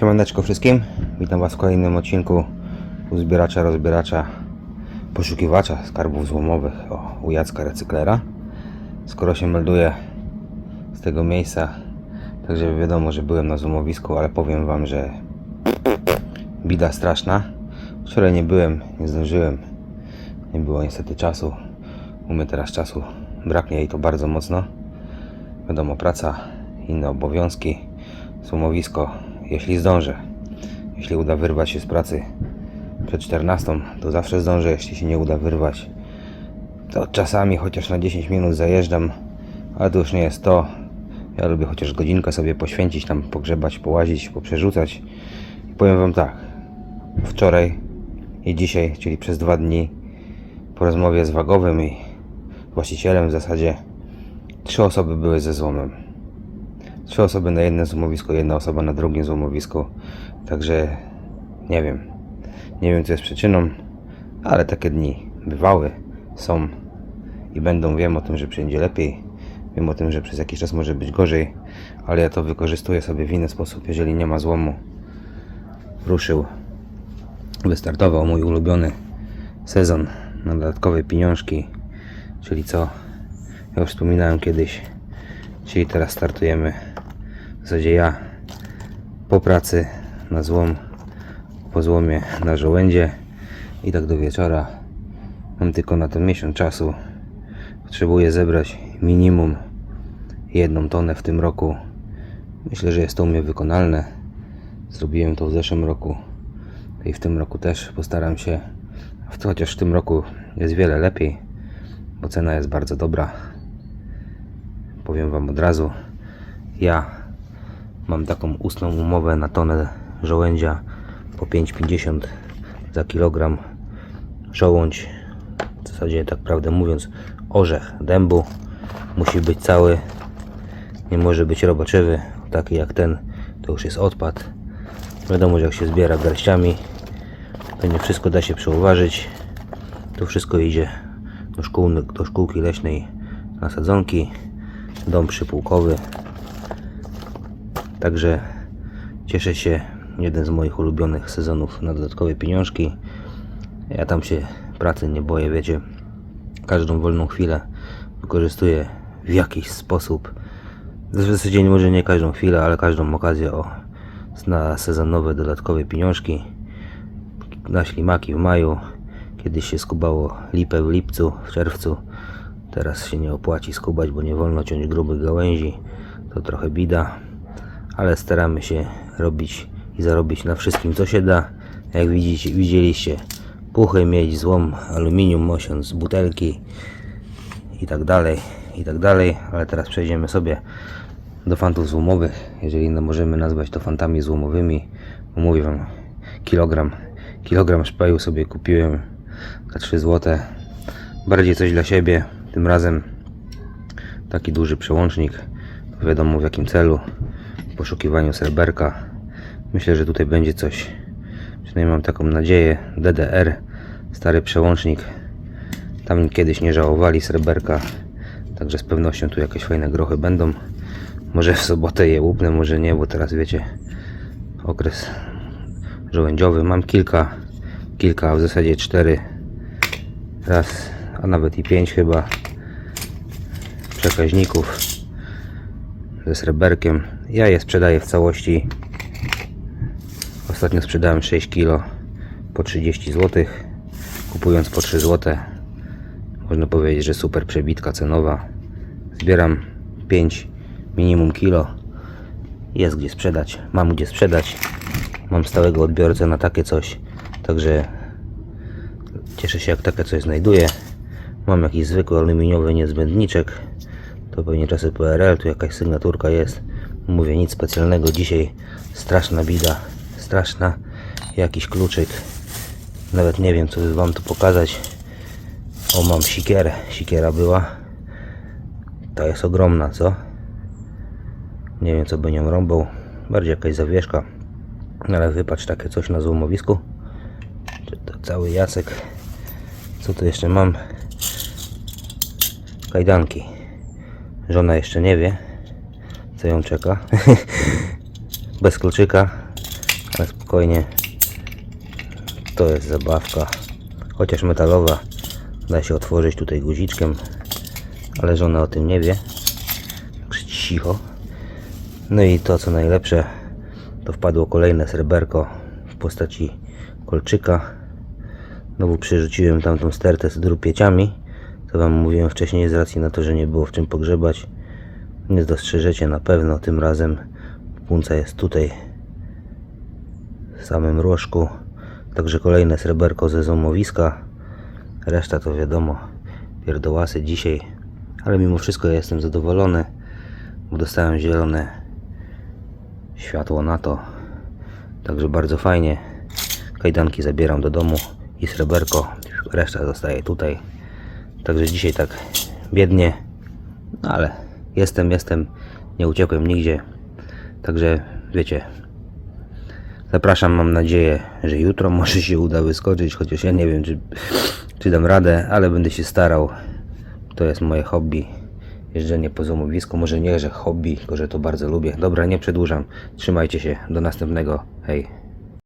Siemaneczko wszystkim, witam Was w kolejnym odcinku uzbieracza, rozbieracza, poszukiwacza skarbów złomowych o, u Jacka Recyklera. Skoro się melduję z tego miejsca, także wiadomo, że byłem na złomowisku, ale powiem Wam, że bida straszna. Wczoraj nie byłem, nie zdążyłem, nie było niestety czasu. U mnie teraz czasu braknie jej to bardzo mocno. Wiadomo, praca, inne obowiązki, złomowisko, jeśli zdążę. Jeśli uda wyrwać się z pracy przed 14, to zawsze zdążę. Jeśli się nie uda wyrwać, to czasami chociaż na 10 minut zajeżdżam, ale to już nie jest to. Ja lubię chociaż godzinkę sobie poświęcić, tam pogrzebać, połazić, poprzerzucać. I powiem Wam tak, wczoraj i dzisiaj, czyli przez dwa dni, po rozmowie z Wagowym i właścicielem w zasadzie, trzy osoby były ze złomem. Trzy osoby na jednym złomowisku, jedna osoba na drugim złomowisku. Także nie wiem. Nie wiem co jest przyczyną, ale takie dni bywały, są i będą. Wiem o tym, że przyjdzie lepiej. Wiem o tym, że przez jakiś czas może być gorzej, ale ja to wykorzystuję sobie w inny sposób. Jeżeli nie ma złomu, ruszył, wystartował mój ulubiony sezon na dodatkowe pieniążki, czyli co ja już wspominałem kiedyś, czyli teraz startujemy w zasadzie ja po pracy na złom, po złomie na żołędzie i tak do wieczora. Mam tylko na to miesiąc czasu. Potrzebuję zebrać minimum jedną tonę w tym roku. Myślę, że jest to u mnie wykonalne. Zrobiłem to w zeszłym roku i w tym roku też postaram się. Chociaż w tym roku jest wiele lepiej, bo cena jest bardzo dobra. Powiem Wam od razu, ja mam taką ustną umowę na tonę żołędzia po 5,50 za kilogram. Żołądź, w zasadzie tak prawdę mówiąc, orzech dębu musi być cały, nie może być robaczywy, taki jak ten, to już jest odpad. Wiadomo, że jak się zbiera garściami, to nie wszystko da się przeuważyć. To wszystko idzie do, szkół, do szkółki leśnej na sadzonki, dom przypułkowy. Także cieszę się, jeden z moich ulubionych sezonów na dodatkowe pieniążki. Ja tam się pracy nie boję, wiecie. Każdą wolną chwilę wykorzystuję w jakiś sposób. W zasadzie może nie każdą chwilę, ale każdą okazję o, na sezonowe dodatkowe pieniążki. Na ślimaki w maju, kiedyś się skubało lipę w lipcu, w czerwcu. Teraz się nie opłaci skubać, bo nie wolno ciąć grubych gałęzi. To trochę bida, ale staramy się robić i zarobić na wszystkim, co się da. Jak widzicie, widzieliście, puchy, miedź, złom, aluminium, mosiąc, butelki i tak dalej, i tak dalej. Ale teraz przejdziemy sobie do fantów złomowych, jeżeli no możemy nazwać to fantami złomowymi. Bo mówię wam, kilogram, kilogram szpeju sobie kupiłem za 3 zł. Bardziej coś dla siebie, tym razem taki duży przełącznik, wiadomo w jakim celu, poszukiwaniu sreberka. Myślę, że tutaj będzie coś, przynajmniej mam taką nadzieję, DDR, stary przełącznik. Tam kiedyś nie żałowali sreberka, także z pewnością tu jakieś fajne grochy będą. Może w sobotę je łupnę, może nie, bo teraz wiecie, okres żołędziowy. Mam kilka, kilka, w zasadzie cztery, raz, a nawet i pięć chyba przekaźników ze sreberkiem. Ja je sprzedaję w całości. Ostatnio sprzedałem 6 kg po 30 zł, kupując po 3 zł. Można powiedzieć, że super przebitka cenowa. Zbieram 5 minimum kilo. Jest gdzie sprzedać, mam gdzie sprzedać. Mam stałego odbiorcę na takie coś, także cieszę się jak takie coś znajduję. Mam jakiś zwykły aluminiowy niezbędniczek. To pewnie czasy PRL, tu jakaś sygnaturka jest. Mówię nic specjalnego dzisiaj. Straszna bida, straszna. Jakiś kluczyk. Nawet nie wiem co by wam tu pokazać. O mam sikierę, sikiera była. Ta jest ogromna, co? Nie wiem co by nią rąbał. Bardziej jakaś zawieszka. Ale wypatrz takie coś na złomowisku. Czy to cały jasek. Co tu jeszcze mam? Kajdanki. Żona jeszcze nie wie, co ją czeka. Bez kluczyka. Na spokojnie. To jest zabawka. Chociaż metalowa. Da się otworzyć tutaj guziczkiem. Ale żona o tym nie wie. Także cicho. No i to co najlepsze. To wpadło kolejne sreberko w postaci kolczyka. Znowu przerzuciłem tamtą stertę z drupieciami. Co wam mówiłem wcześniej z racji na to, że nie było w czym pogrzebać. Nie dostrzeżecie na pewno tym razem. Punca jest tutaj w samym rożku. Także kolejne sreberko ze złomowiska. Reszta to wiadomo, pierdołasy dzisiaj. Ale mimo wszystko ja jestem zadowolony, bo dostałem zielone światło na to. Także bardzo fajnie. Kajdanki zabieram do domu i sreberko. Reszta zostaje tutaj. Także dzisiaj tak biednie, no ale jestem, jestem, nie uciekłem nigdzie. Także wiecie, zapraszam, mam nadzieję, że jutro może się uda wyskoczyć, chociaż ja nie wiem, czy, czy dam radę, ale będę się starał. To jest moje hobby. Jeżdżenie po złomowisku, może nie, że hobby, tylko że to bardzo lubię. Dobra, nie przedłużam. Trzymajcie się, do następnego. Hej.